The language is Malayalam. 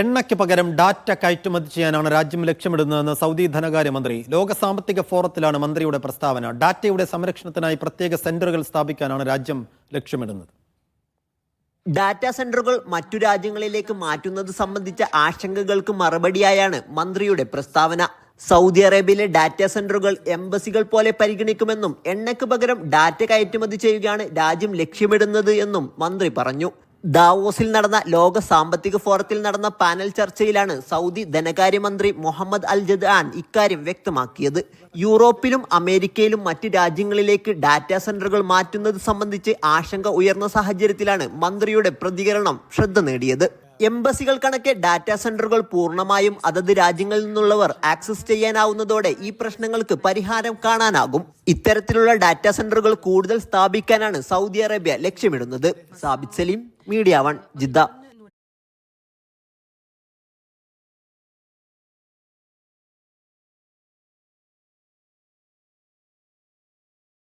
എണ്ണയ്ക്ക് പകരം ഡാറ്റ കയറ്റുമതി ചെയ്യാനാണ് രാജ്യം ലക്ഷ്യമിടുന്നതെന്ന് സൗദി ധനകാര്യമന്ത്രി ലോക സാമ്പത്തിക ഫോറത്തിലാണ് മന്ത്രിയുടെ പ്രസ്താവന. ഡാറ്റയുടെ സംരക്ഷണത്തിനായി പ്രത്യേക സെന്ററുകൾ സ്ഥാപിക്കാനാണ് രാജ്യം ലക്ഷ്യമിടുന്നത്. ഡാറ്റാ സെന്ററുകൾ മറ്റു രാജ്യങ്ങളിലേക്ക് മാറ്റുന്നത് സംബന്ധിച്ച ആശങ്കകൾക്ക് മറുപടിയായാണ് മന്ത്രിയുടെ പ്രസ്താവന. സൗദി അറേബ്യയിലെ ഡാറ്റാ സെന്ററുകൾ എംബസികൾ പോലെ പരിഗണിക്കുമെന്നും എണ്ണയ്ക്ക് പകരം ഡാറ്റ കയറ്റുമതി ചെയ്യുകയാണ് രാജ്യം ലക്ഷ്യമിടുന്നത് എന്നും മന്ത്രി പറഞ്ഞു. ദാവോസിൽ നടന്ന ലോക സാമ്പത്തിക ഫോറത്തിൽ നടന്ന പാനൽ ചർച്ചയിലാണ് സൗദി ധനകാര്യമന്ത്രി മുഹമ്മദ് അൽ ജദ്ആൻ ഇക്കാര്യം വ്യക്തമാക്കിയത്. യൂറോപ്പിലും അമേരിക്കയിലും മറ്റ് രാജ്യങ്ങളിലേക്ക് ഡാറ്റാ സെന്ററുകൾ മാറ്റുന്നത് സംബന്ധിച്ച് ആശങ്ക ഉയർന്ന സാഹചര്യത്തിലാണ് മന്ത്രിയുടെ പ്രതികരണം ശ്രദ്ധ നേടിയത്. എംബസികൾ കണക്കെ ഡാറ്റാ സെന്ററുകൾ പൂർണമായും അതത് രാജ്യങ്ങളിൽ നിന്നുള്ളവർ ആക്സസ് ചെയ്യാനാവുന്നതോടെ ഈ പ്രശ്നങ്ങൾക്ക് പരിഹാരം കാണാനാകും. ഇത്തരത്തിലുള്ള ഡാറ്റാ സെന്ററുകൾ കൂടുതൽ സ്ഥാപിക്കാനാണ് സൗദി അറേബ്യ ലക്ഷ്യമിടുന്നത്. Sabith Saleem media one Jeddah.